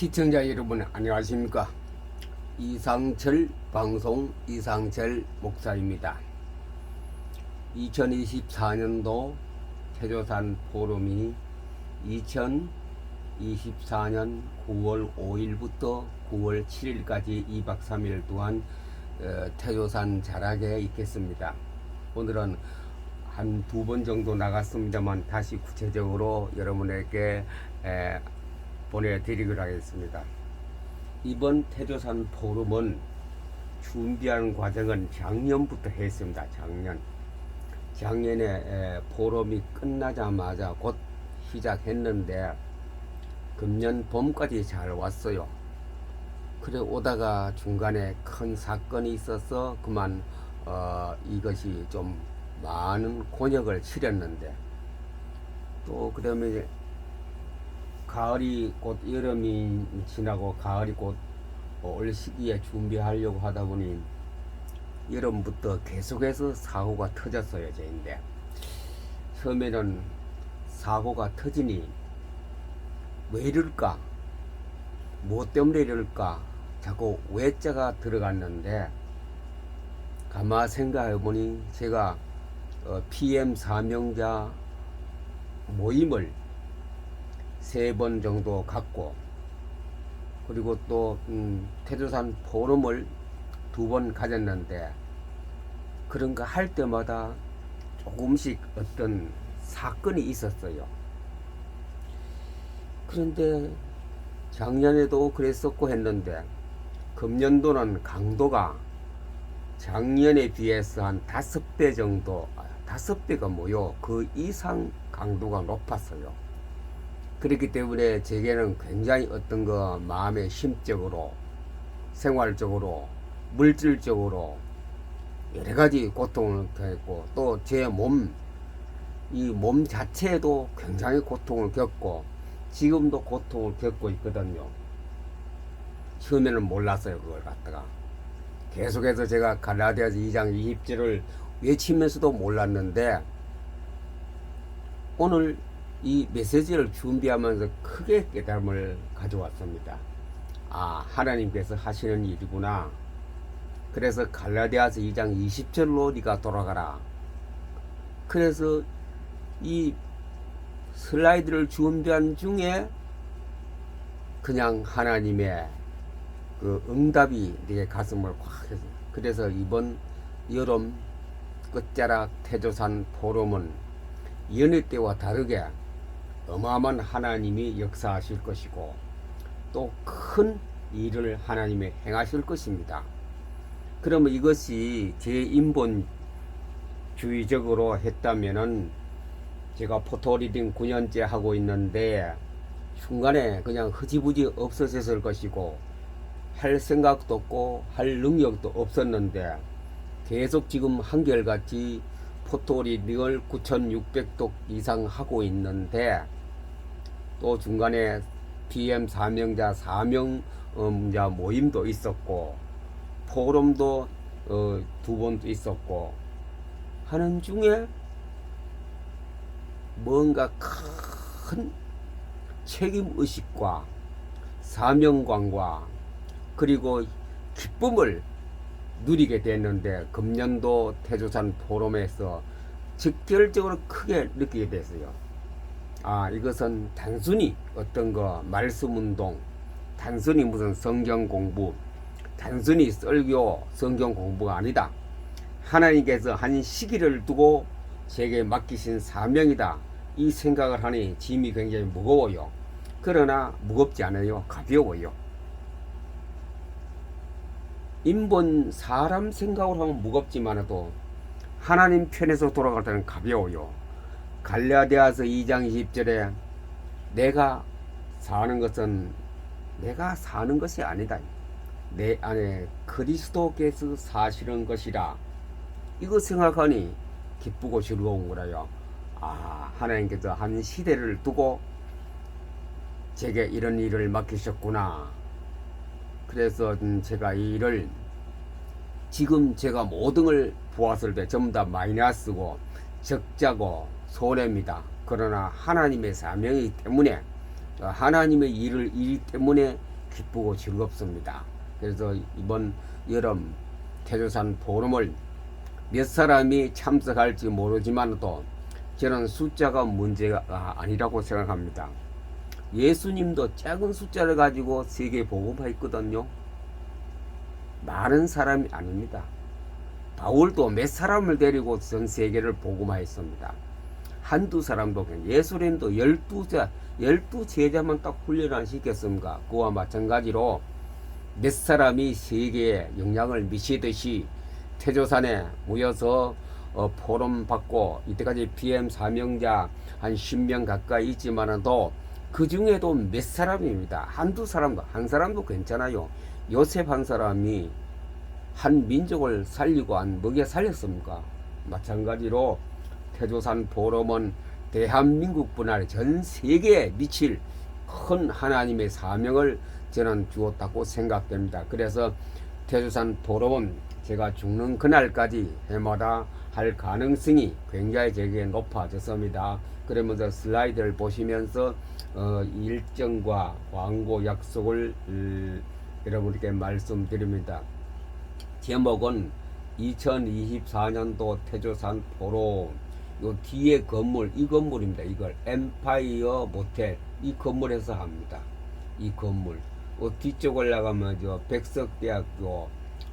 시청자 여러분 안녕하십니까? 이상철 방송 이상철 목사입니다. 2024년도 태조산 포럼이 2024년 9월 5일부터 9월 7일까지 2박 3일 동안 어, 태조산 자락에 있겠습니다. 오늘은 한 두 번 정도 나갔습니다만 다시 구체적으로 여러분에게 에, 보내드리기로 하겠습니다. 이번 태조산 포럼은 준비하는 과정은 작년부터 했습니다. 작년. 작년에 에, 포럼이 끝나자마자 곧 시작했는데 금년 봄까지 잘 왔어요. 그래 오다가 중간에 큰 사건이 있어서 그만 어, 이것이 좀 많은 곤욕을 치렀는데 또 그다음에 가을이 곧 여름이 지나고 가을이 곧 올 시기에 준비하려고 하다 보니 여름부터 계속해서 사고가 터졌어요, 저인데 처음에는 사고가 터지니 왜 이럴까? 뭐 때문에 이럴까? 자꾸 외자가 들어갔는데 가마 생각해 보니 제가 어, PM 사명자 모임을 세 번 정도 갔고 그리고 또 음, 태조산 포럼을 두 번 가졌는데 그런 거 할 때마다 조금씩 어떤 사건이 있었어요. 그런데 작년에도 그랬었고 했는데 금년도는 강도가 작년에 비해서 한 다섯 배 정도, 아, 다섯 배가 뭐요? 그 이상 강도가 높았어요. 그렇기 때문에 제게는 굉장히 어떤 거 마음의 심적으로, 생활적으로, 물질적으로 여러 가지 고통을 겪고 또 제 몸, 이 몸 자체에도 굉장히 고통을 겪고 지금도 고통을 겪고 있거든요. 처음에는 몰랐어요, 그걸 갖다가. 계속해서 제가 갈라디아서 2장 20절을 외치면서도 몰랐는데 오늘 이 메시지를 준비하면서 크게 깨달음을 가져왔습니다. 아, 하나님께서 하시는 일이구나. 그래서 갈라디아서 2장 20절로 네가 돌아가라. 그래서 이 슬라이드를 준비한 중에 그냥 하나님의 그 응답이 내 가슴을 확 해서 그래서 이번 여름 끝자락 태조산 포럼은 연애 때와 다르게 어마어마한 하나님이 역사하실 것이고 또 큰 일을 하나님이 행하실 것입니다. 그러면 이것이 제 인본주의적으로 했다면은 제가 포토리딩 9년째 하고 있는데 중간에 그냥 흐지부지 없어졌을 것이고 할 생각도 없고 할 능력도 없었는데 계속 지금 한결같이 포토리딩을 9,600독 이상 하고 있는데 또 중간에 PM 사명자 사명자 모임도 있었고 포럼도 어, 두 번도 있었고 하는 중에 뭔가 큰 책임 의식과 사명감과 그리고 기쁨을 누리게 됐는데 금년도 태조산 포럼에서 직결적으로 크게 느끼게 됐어요. 아 이것은 단순히 어떤 거 말씀 운동, 단순히 무슨 성경 공부, 단순히 설교 성경 공부가 아니다. 하나님께서 한 시기를 두고 제게 맡기신 사명이다. 이 생각을 하니 짐이 굉장히 무거워요. 그러나 무겁지 않아요. 가벼워요. 인본 사람 생각으로 하면 무겁지만도 하나님 편에서 돌아갈 때는 가벼워요. 갈라디아서 2장 20절에 내가 사는 것은 내가 사는 것이 아니다. 내 안에 그리스도께서 사시는 것이라. 이거 생각하니 기쁘고 즐거운 거라요. 아, 하나님께서 한 시대를 두고 제게 이런 일을 맡기셨구나. 그래서 음, 제가 이 일을 지금 제가 모든 걸 보았을 때 전부 다 마이너스고 적자고 손해입니다. 그러나 하나님의 사명이기 때문에 어, 하나님의 일을 일 때문에 기쁘고 즐겁습니다. 그래서 이번 여름 태조산 포럼을 몇 사람이 참석할지 모르지만도 저는 숫자가 문제가 아니라고 생각합니다. 예수님도 작은 숫자를 가지고 세계 복음화했거든요. 많은 사람이 아닙니다. 바울도 몇 사람을 데리고 전 세계를 복음화했습니다. 한두 사람도 예수님도 열두 자 열두 제자만 딱 훈련 안 시켰습니까? 그와 마찬가지로 몇 사람이 세계에 영향을 미치듯이 태조산에 모여서 어, 포럼 받고 이때까지 PM 사명자 한 10명 가까이 있지만도 그 중에도 몇 사람입니다. 한두 사람도 한 사람도 괜찮아요. 요셉 한 사람이 한 민족을 살리고 안 먹여 살렸습니까? 마찬가지로 태조산 포럼은 대한민국뿐 아니라 전 세계에 미칠 큰 하나님의 사명을 저는 주었다고 생각됩니다. 그래서 태조산 포럼은 제가 죽는 그날까지 해마다 할 가능성이 굉장히 제게 높아졌습니다. 그러면서 슬라이드를 보시면서 어, 일정과 광고 약속을 음, 여러분께 말씀드립니다. 제목은 2024년도 태조산 포럼 요 뒤에 건물 이 건물입니다. 이걸 엠파이어 모텔 이 건물에서 합니다. 이 건물 어, 뒤쪽 올라가면 저 백석대학교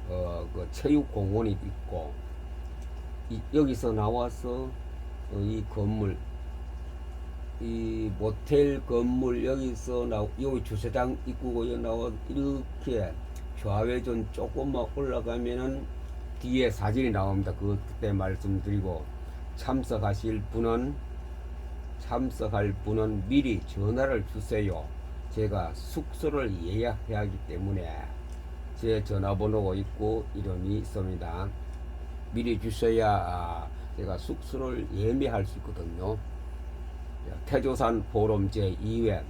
어, 그 체육공원이 있고 이, 여기서 나와서 어, 이 건물 이 모텔 건물 여기서 나 여기 주차장 입구고 여기 나와 이렇게 좌회전 조금만 올라가면은 뒤에 사진이 나옵니다. 그 그때 말씀드리고 참석하실 분은 참석할 분은 미리 전화를 주세요. 제가 숙소를 예약해야 하기 때문에 제 전화번호가 있고 이름이 있습니다. 미리 주셔야 아, 제가 숙소를 예매할 수 있거든요. 태조산 보름 제2회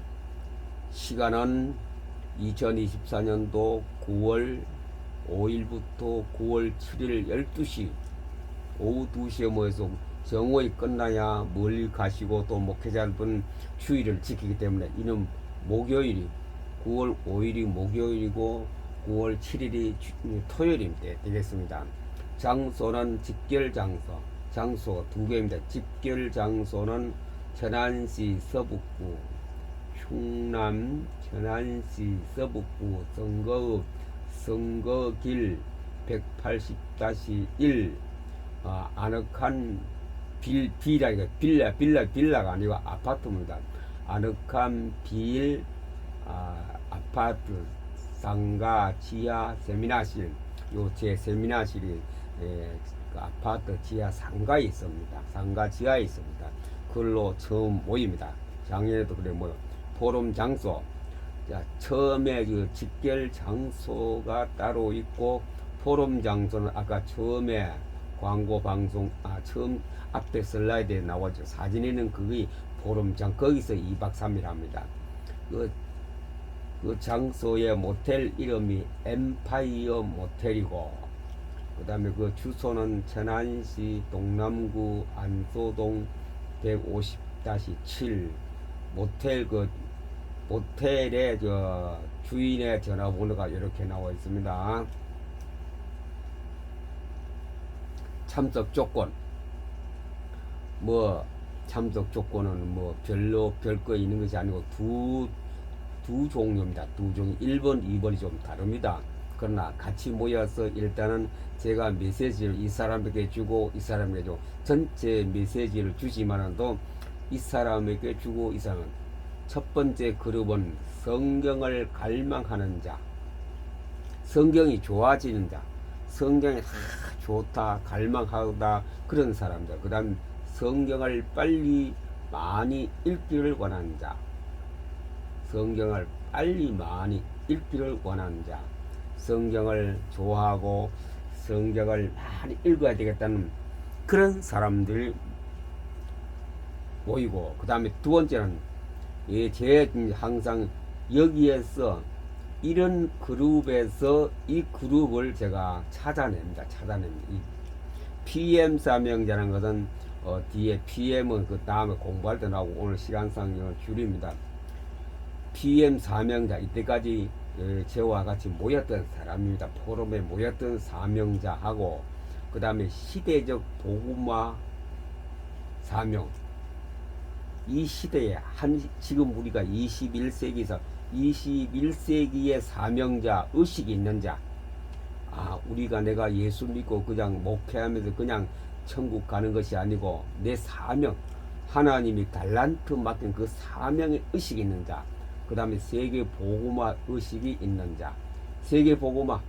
시간은 2024년도 9월 5일부터 9월 7일 12시 오후 2시에 모여서 정오에 끝나야 멀리 가시고 또 목회자분 휴일을 지키기 때문에 이는 목요일이 9월 5일이 목요일이고 9월 7일이 토요일이 되겠습니다. 장소는 집결 장소, 장소 두 개입니다. 집결 장소는 천안시 서북구, 충남 천안시 서북구 선거읍 선거길 180-1 아, 아늑한 빌, 빌라, 이거 빌라, 빌라, 빌라가 아니고 아파트입니다. 아늑한 빌, 아, 아파트, 상가, 지하, 세미나실, 요 제 세미나실이 예, 그 아파트 지하 상가에 있습니다. 상가 지하에 있습니다. 그걸로 처음 모입니다. 작년에도 그래 뭐 포럼 장소, 자, 처음에 그 집결 장소가 따로 있고 포럼 장소는 아까 처음에 광고 방송 아 처음 앞에 슬라이드에 나오죠. 사진에는 그게 포럼장 거기서 2박 3일 합니다. 그, 그 장소의 모텔 이름이 엠파이어 모텔이고 그 다음에 그 주소는 천안시 동남구 안소동 150-7 모텔 그 모텔의 저 주인의 전화번호가 이렇게 나와 있습니다. 참석 조건 뭐 참석 조건은 뭐 별로 별거 있는 것이 아니고 두, 두 종류입니다. 두 종류 1번, 2번이 좀 다릅니다. 그러나 같이 모여서 일단은 제가 메시지를 이 사람에게 주고 이 사람에게 주고 전체 메시지를 주지만도 이 사람에게 주고 이 사람은 첫 번째 그룹은 성경을 갈망하는 자 성경이 좋아지는 자 성경이 다 좋다 갈망하다 그런 사람들. 그 다음 성경을 빨리 많이 읽기를 원하는 자. 성경을 빨리 많이 읽기를 원하는 자. 성경을 좋아하고 성경을 많이 읽어야 되겠다는 그런 사람들 모이고 그 다음에 두 번째는 예, 제 항상 여기에서 이런 그룹에서 이 그룹을 제가 찾아냅니다. 찾아냅니다. 이 PM 사명자라는 것은 어, 뒤에 PM은 그 다음에 공부할 때 나오고 오늘 시간상 줄입니다. PM 사명자 이때까지 어, 저와 같이 모였던 사람입니다. 포럼에 모였던 사명자하고 그 다음에 시대적 복음화 사명 이 시대에 한 지금 우리가 21세기에서 21세기의 사명자 의식이 있는 자. 아, 우리가 내가 예수 믿고 그냥 목회하면서 그냥 천국 가는 것이 아니고 내 사명 하나님이 달란트 맡긴 그 사명의 의식이 있는 자. 그 다음에 세계 복음화 의식이 있는 자. 세계 복음화.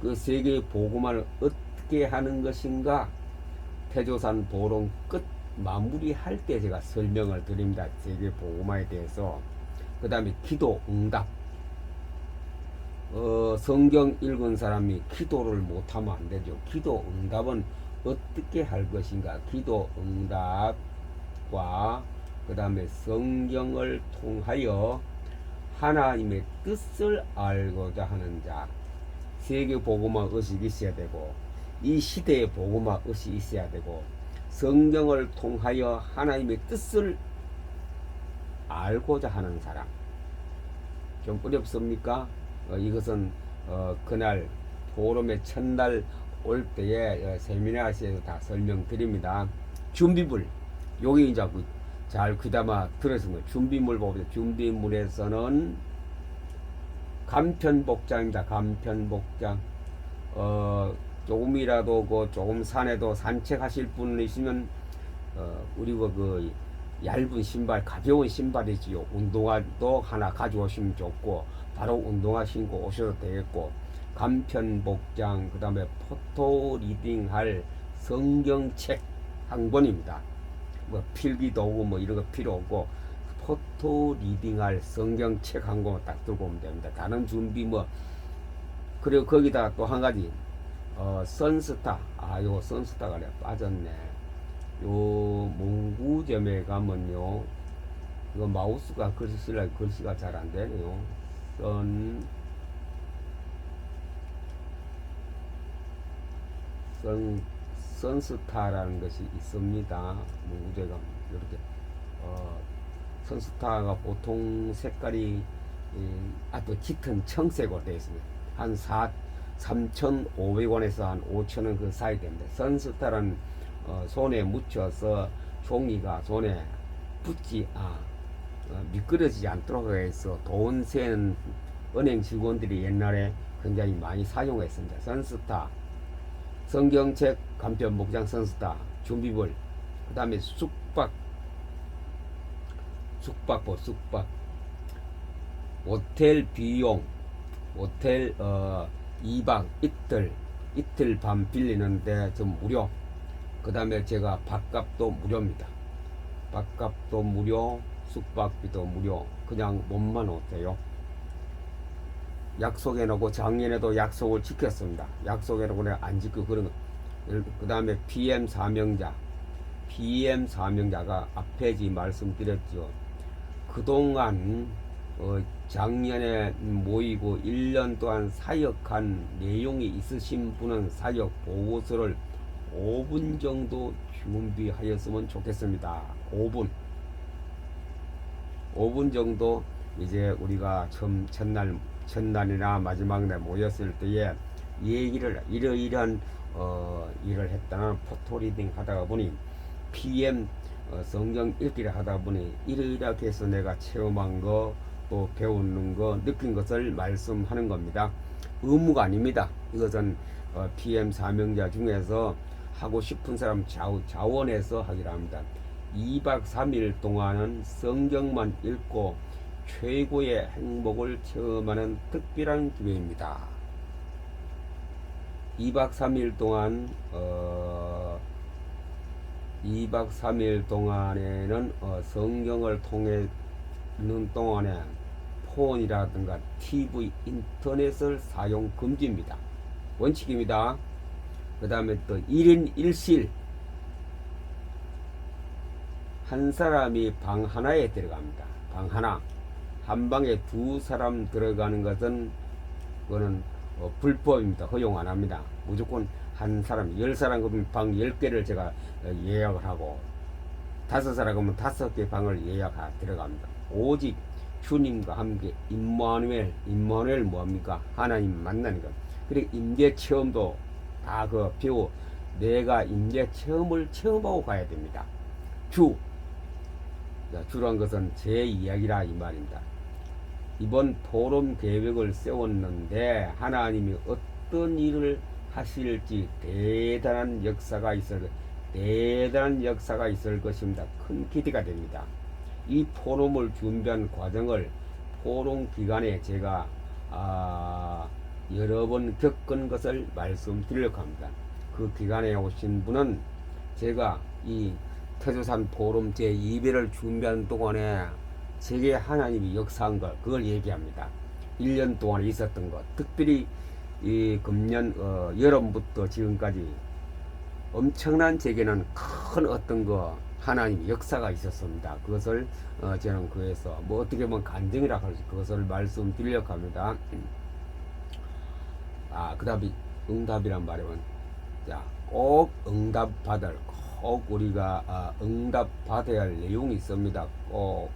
그 세계 복음화를 어떻게 하는 것인가? 태조산 보론 끝 마무리할 때 제가 설명을 드립니다. 세계 복음화에 대해서. 그 다음에 기도 응답. 어, 성경 읽은 사람이 기도를 못하면 안 되죠. 기도 응답은 어떻게 할 것인가? 기도 응답과 그 다음에 성경을 통하여 하나님의 뜻을 알고자 하는 자. 세계 복음화 의식이 있어야 되고, 이 시대의 복음화 의식이 있어야 되고, 성경을 통하여 하나님의 뜻을 알고자 하는 사람. 좀 어렵습니까? 어, 이것은 어, 그날 포럼의 첫날 올 때에 어, 세미나시에서 다 설명드립니다. 준비물 여기 이제 그, 잘 귀담아 들으시면 준비물 보세요. 준비물에서는 간편복장입니다. 간편복장. 어, 조금이라도 그 조금 산에도 산책하실 분 있으면 어, 우리 그, 그 얇은 신발, 가벼운 신발이지요. 운동화도 하나 가져오시면 좋고, 바로 운동화 신고 오셔도 되겠고, 간편 복장, 그 다음에 포토 리딩 할 성경책 한 권입니다. 뭐 필기 도구 뭐 이런 거 필요 없고, 포토 리딩 할 성경책 한권딱 들고 오면 됩니다. 다른 준비 뭐, 그리고 거기다 또한 가지, 어, 선스타. 아, 요거 선스타가 빠졌네. 요 문구점에 가면요. 이거 마우스가 글씨 쓰려 글씨가 잘 안 되네요. 선, 선, 선스타라는 것이 있습니다. 문구점에 가면 이렇게. 어, 선스타가 보통 색깔이 아또 짙은 청색으로 되어 있습니다. 한 4, 3,500원에서 한 5,000원 그 사이 됩니다. 선스타라는 어, 손에 묻혀서 종이가 손에 붙지 아, 어, 미끄러지지 않도록 해서 돈 세는 은행 직원들이 옛날에 굉장히 많이 사용했습니다. 선스타, 성경책, 간편 목장 선스타, 준비물, 그 다음에 숙박, 숙박보, 숙박, 호텔 비용, 호텔 어, 2박 이틀, 이틀 밤 빌리는데 좀 무료. 그 다음에 제가 밥값도 무료입니다. 밥값도 무료, 숙박비도 무료. 그냥 몸만 오세요. 약속해놓고 작년에도 약속을 지켰습니다. 약속해놓고 내가 안 지키고 그런 거. 그 다음에 PM 사명자. PM 사명자가 앞에 지 말씀드렸죠. 그동안 어, 작년에 모이고 1년 동안 사역한 내용이 있으신 분은 사역 보고서를 5분 정도 준비하였으면 좋겠습니다. 5분. 5분 정도 이제 우리가 처음 첫날 첫날이나 마지막 날 모였을 때에 얘기를 이러이러한 어, 일을 했다는 포토리딩 하다가 보니 PM 어, 성경 읽기를 하다 보니 이러이렇게 해서 내가 체험한 거 또 배우는 거 느낀 것을 말씀하는 겁니다. 의무가 아닙니다. 이것은 어, PM 사명자 중에서 하고 싶은 사람 자우, 자원해서 하기로 합니다. 2박 3일 동안은 성경만 읽고 최고의 행복을 체험하는 특별한 기회입니다. 2박 3일 동안 어, 2박 3일 동안에는 어, 성경을 통해 있는 동안에 폰이라든가 TV, 인터넷을 사용 금지입니다. 원칙입니다. 그 다음에 또 1인 1실 한 사람이 방 하나에 들어갑니다. 방 하나. 한 방에 두 사람 들어가는 것은 그거는 어, 불법입니다. 허용 안 합니다. 무조건 한 사람, 열 사람 그러면 방 열 개를 제가 어, 예약을 하고 다섯 사람 그러면 다섯 개 방을 예약 들어갑니다. 오직 주님과 함께 임마누엘, 임마누엘 뭐합니까? 하나님 만나는 것. 그리고 임재 체험도 다그 배우 내가 임재 체험을 체험하고 가야 됩니다. 주. 자, 주란 것은 제 이야기라 이 말입니다. 이번 포럼 계획을 세웠는데 하나님이 어떤 일을 하실지 대단한 역사가 있을 대단한 역사가 있을 것입니다. 큰 기대가 됩니다. 이 포럼을 준비한 과정을 포럼 기간에 제가 아, 여러 번 겪은 것을 말씀드리려고 합니다. 그 기간에 오신 분은 제가 이 태조산 포럼 제 2회를 준비하는 동안에 제게 하나님이 역사한 걸 그걸 얘기합니다. 1년 동안 있었던 것 특별히 이 금년 어, 여름부터 지금까지 엄청난 제게는 큰 어떤 거 하나님의 역사가 있었습니다. 그것을 어, 저는 그에서 뭐 어떻게 보면 간증이라 할수 그것을 말씀드리려고 합니다. 아 그다음에 응답이란 말이면 자 꼭 응답 받을 꼭 우리가 아, 응답 받아야 할 내용이 있습니다. 꼭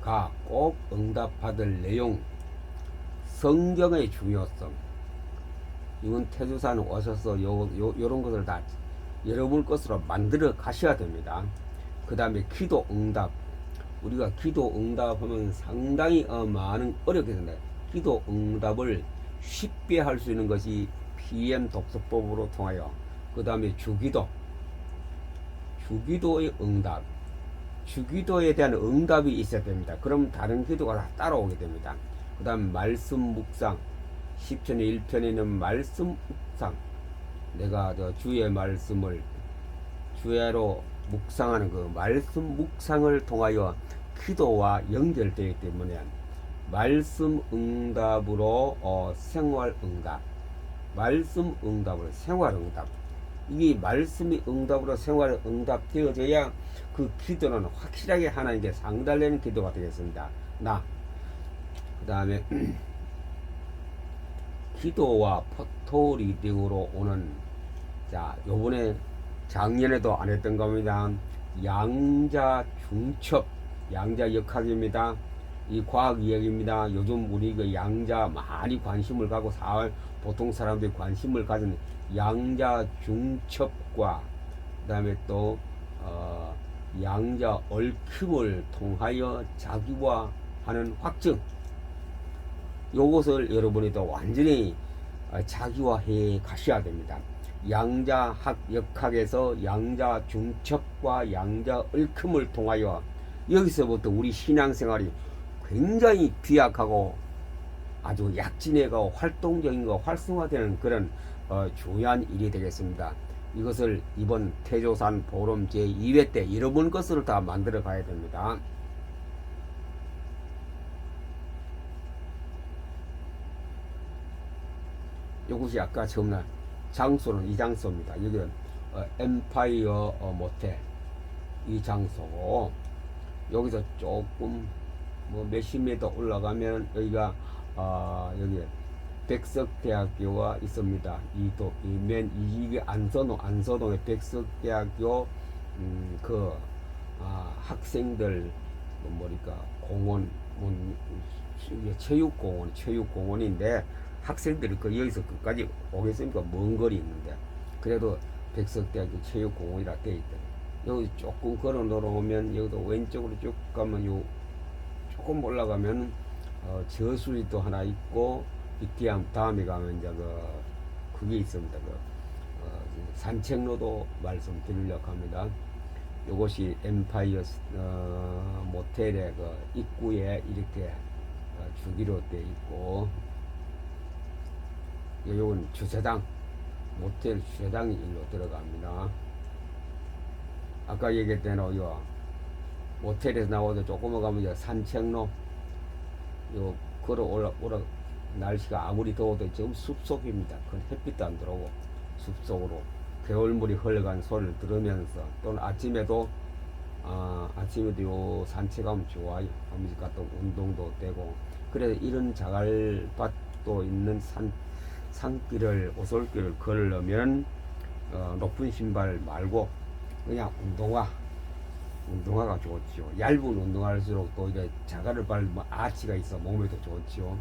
가 꼭 응답 받을 내용 성경의 중요성 이건 태주산 오셔서 요, 요, 요런 것을 다 여러분 것으로 만들어 가셔야 됩니다. 그 다음에 기도 응답 우리가 기도 응답하면 상당히 어, 많은 어렵게 된다. 기도 응답을 쉽게 할 수 있는 것이 PM 독서법으로 통하여 그 다음에 주기도 주기도의 응답 주기도에 대한 응답이 있어야 됩니다. 그럼 다른 기도가 다 따라오게 됩니다. 그 다음 말씀 묵상 10편의 1편에는 말씀 묵상 내가 저 주의 말씀을 주야로 묵상하는 그 말씀 묵상을 통하여 기도와 연결되기 때문에 말씀 응답으로 어, 생활 응답 말씀 응답으로 생활 응답 이게 말씀이 응답으로 생활 응답 되어져야 그 기도는 확실하게 하나님께 상달되는 기도가 되겠습니다. 나. 그 다음에 기도와 포토 리딩으로 오는 자 요번에 작년에도 안 했던 겁니다. 양자 중첩 양자 역학입니다. 이 과학 이야기입니다. 요즘 우리 그 양자 많이 관심을 가고 사회 보통 사람들이 관심을 가진 양자 중첩과 그다음에 또 어, 양자 얽힘을 통하여 자기화 하는 확증 요것을 여러분이 또 완전히 어, 자기화해 가셔야 됩니다. 양자학 역학에서 양자 중첩과 양자 얽힘을 통하여 여기서부터 우리 신앙생활이 굉장히 비약하고 아주 약진해가고 활동적인 거 활성화되는 그런 어, 중요한 일이 되겠습니다. 이것을 이번 태조산 보름 제2회 때 여러분 것을 다 만들어 가야 됩니다. 이것이 아까 처음 날 장소는 이 장소입니다. 여기는 어, 엠파이어 어, 모텔 이 장소고 여기서 조금 뭐 몇십 미터 올라가면 여기가 어, 여기 백석대학교가 있습니다. 이도 이면 이게 안선호 안선호의 백석대학교 음, 그 아, 학생들 뭐 뭐니까 공원 뭐, 체육공원 체육공원인데 학생들이 그 여기서 끝까지 오겠습니까? 먼 거리 있는데 그래도 백석대학교 체육공원이라 돼 있다. 여기 조금 걸어 내려오면 여기도 왼쪽으로 쭉 가면 요 조금 올라가면 어, 저수리도 하나 있고 이티암 다음에 가면 이제 그 그게 있습니다. 그 어, 산책로도 말씀드리려고 합니다. 요것이 엠파이어 어, 모텔의 그 입구에 이렇게 어, 주기로 돼 있고 요건 주차장 모텔 주차장이 일로 들어갑니다. 아까 얘기했던 요 모텔에서 나오도 조금만 가면 이제 산책로 요 걸어 올라 올라 날씨가 아무리 더워도 지금 숲속입니다. 그 햇빛도 안 들어오고 숲속으로 겨울물이 흘러가는 소리를 들으면서 또는 아침에도 아, 아침에도 요 산책하면 좋아요. 아무니까 또 운동도 되고 그래서 이런 자갈밭도 있는 산 산길을 오솔길을 걸으면 어, 높은 신발 말고 그냥 운동화 운동화가 좋지요. 얇은 운동화일수록 또 이게 자갈을 밟으면 아치가 있어 몸에도 좋지요.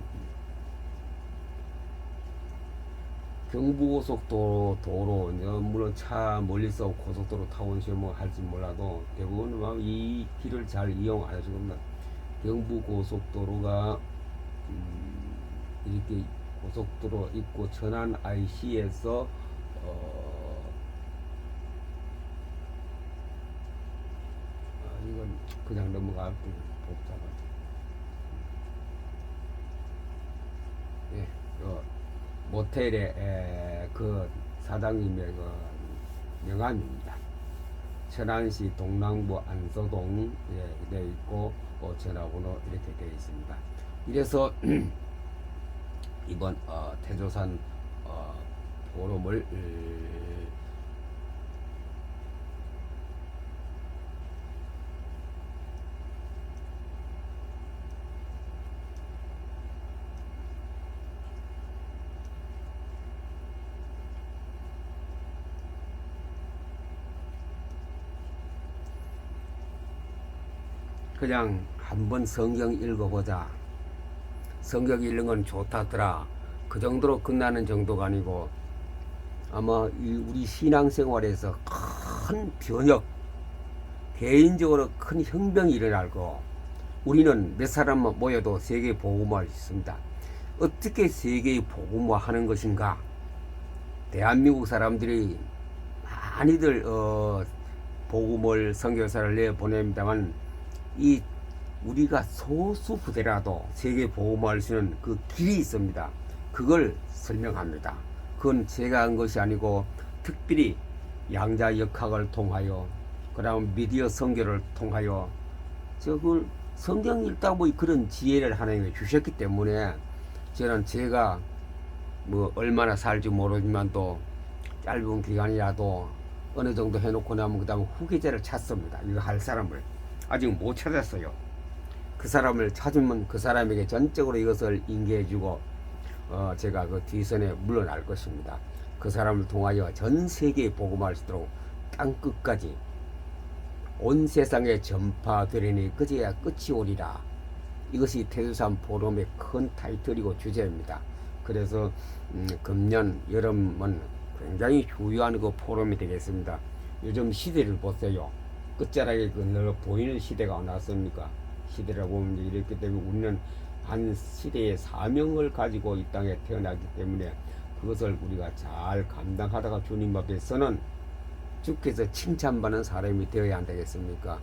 경부고속도로 도로 이제 물론 차 멀리서 고속도로 타고 오시면 뭐 할지 몰라도 대부분 막이 길을 잘 이용하시는 겁니다. 경부고속도로가 음, 이렇게 고속도로 있고 천안 IC에서 어, 아, 이건 그냥 넘어갈 때 복잡하죠. 예, 그 모텔의 에, 그 사장님의 그 명함입니다. 천안시 동남부 안서동 예, 되어 있고 어, 전화번호 이렇게 되어 있습니다. 이래서 이번 어, 태조산 어, 포럼을 그냥 한번 성경 읽어보자. 성경 읽는 건 좋다더라. 그 정도로 끝나는 정도가 아니고 아마 이 우리 신앙생활에서 큰 변혁, 개인적으로 큰 혁명이 일어날 거. 우리는 몇 사람만 모여도 세계 복음화 있습니다. 어떻게 세계의 복음화 하는 것인가? 대한민국 사람들이 많이들 어, 복음을 선교사를 내 보냅니다만 이 우리가 소수 부대라도 세계 보호할 수 있는 그 길이 있습니다. 그걸 설명합니다. 그건 제가 한 것이 아니고 특별히 양자 역학을 통하여 그다음 미디어 선교를 통하여 저걸 성경 읽다 보니 그런 지혜를 하나님이 주셨기 때문에 저는 제가 뭐 얼마나 살지 모르지만 또 짧은 기간이라도 어느 정도 해놓고 나면 그다음 후계자를 찾습니다. 이거 할 사람을 아직 못 찾았어요. 그 사람을 찾으면 그 사람에게 전적으로 이것을 인계해주고 어, 제가 그 뒤선에 물러날 것입니다. 그 사람을 통하여 전 세계에 복음할 수 있도록 땅 끝까지 온 세상에 전파되리니 그제야 끝이 오리라. 이것이 태수산 포럼의 큰 타이틀이고 주제입니다. 그래서 음, 금년 여름은 굉장히 중요한 그 포럼이 되겠습니다. 요즘 시대를 보세요. 끝자락에 그늘 보이는 시대가 나왔습니까? 시대라고 보면 이렇기 때문에 우리는 한 시대의 사명을 가지고 이 땅에 태어났기 때문에 그것을 우리가 잘 감당하다가 주님 앞에서는 주께서 칭찬받는 사람이 되어야 안 되겠습니까?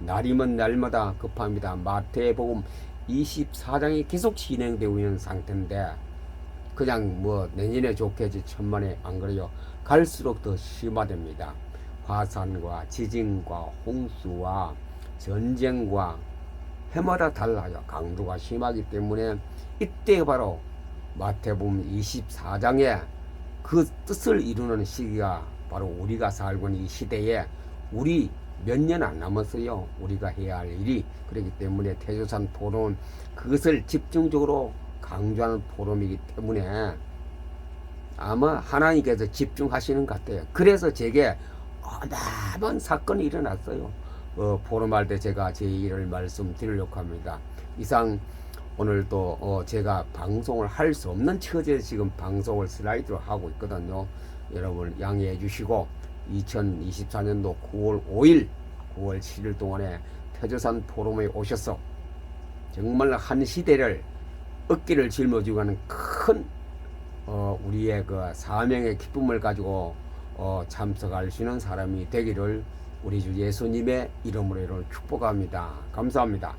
날이면 날마다 급합니다. 마태복음 24장이 계속 진행되고 있는 상태인데 그냥 뭐 내년에 좋겠지 천만에 안 그래요. 갈수록 더 심화됩니다. 화산과 지진과 홍수와 전쟁과 해마다 달라요. 강도가 심하기 때문에 이때 바로 마태복음 24장에 그 뜻을 이루는 시기가 바로 우리가 살고 있는 이 시대에 우리 몇 년 안 남았어요. 우리가 해야 할 일이 그렇기 때문에 태조산 포럼은 그것을 집중적으로 강조하는 포럼이기 때문에 아마 하나님께서 집중하시는 것 같아요. 그래서 제게 어마어마한 사건이 일어났어요. 어, 포럼할 때 제가 제 일을 말씀드리려고 합니다. 이상 오늘도 어, 제가 방송을 할 수 없는 처지에서 지금 방송을 슬라이드로 하고 있거든요. 여러분 양해해 주시고 2024년도 9월 5일, 9월 7일 동안에 태조산 포럼에 오셔서 정말 한 시대를 어깨를 짊어지고 가는 큰 어, 우리의 그 사명의 기쁨을 가지고 어, 참석할 수 있는 사람이 되기를 우리 주 예수님의 이름으로 축복합니다. 감사합니다.